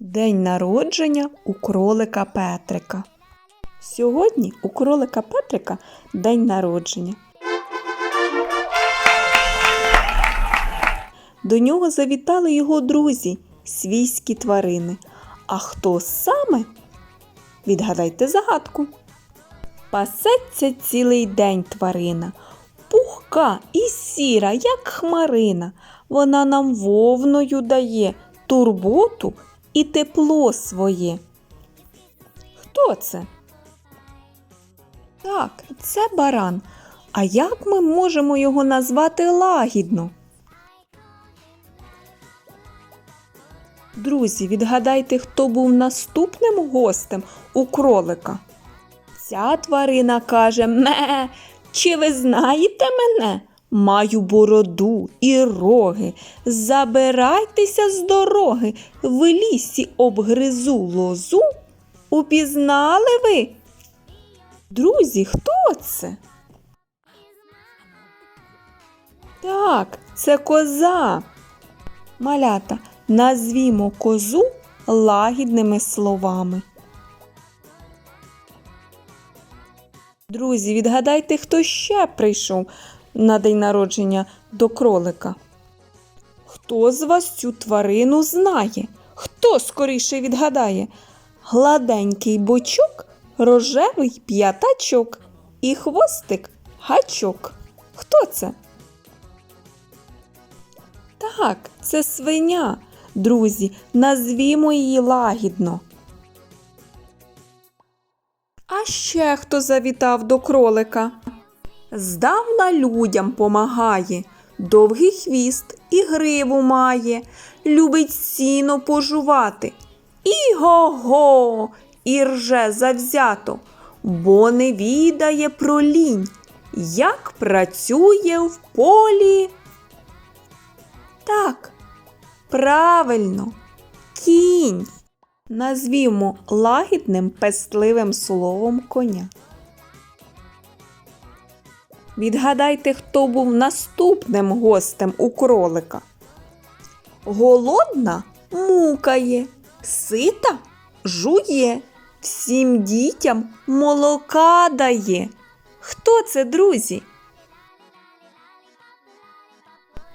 День народження у кролика Петрика. Сьогодні у кролика Петрика день народження. До нього завітали його друзі, свійські тварини. А хто саме? Відгадайте загадку. Пасеться цілий день тварина, пухка і сіра, як хмарина. Вона нам вовною дає турботу і тепло своє. Хто це? Так, це баран. А як ми можемо його назвати лагідно? Друзі, відгадайте, хто був наступним гостем у кролика. Ця тварина каже Ме, чи ви знаєте мене? Маю бороду і роги. Забирайтеся з дороги, в лісі обгризу лозу. Упізнали ви? Друзі, хто це? Так, це коза. Малята, назвімо козу лагідними словами. Друзі, відгадайте, хто ще прийшов на день народження до кролика. Хто з вас цю тварину знає? Хто скоріше відгадає? Гладенький бочок, рожевий п'ятачок і хвостик гачок. Хто це? Так, це свиня. Друзі, назвімо її лагідно. А ще хто завітав до кролика? Здавна людям помагає, довгий хвіст і гриву має, любить сіно пожувати. Іго-го, і рже завзято, бо не відає про лінь, як працює в полі. Так, правильно, кінь. Назвімо лагідним пестливим словом коня. Відгадайте, хто був наступним гостем у кролика. Голодна мукає, сита жує, всім дітям молока дає. Хто це, друзі?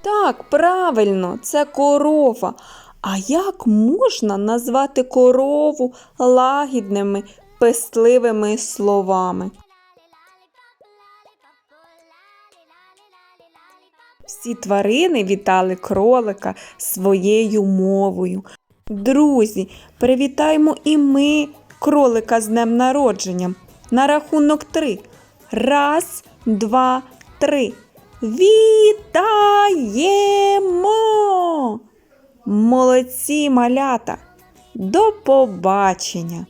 Так, правильно, це корова. А як можна назвати корову лагідними, пестливими словами? Всі тварини вітали кролика своєю мовою. Друзі, привітаємо і ми кролика з днем народженням. На рахунок три. Раз, два, три. Вітаємо! Молодці малята! До побачення!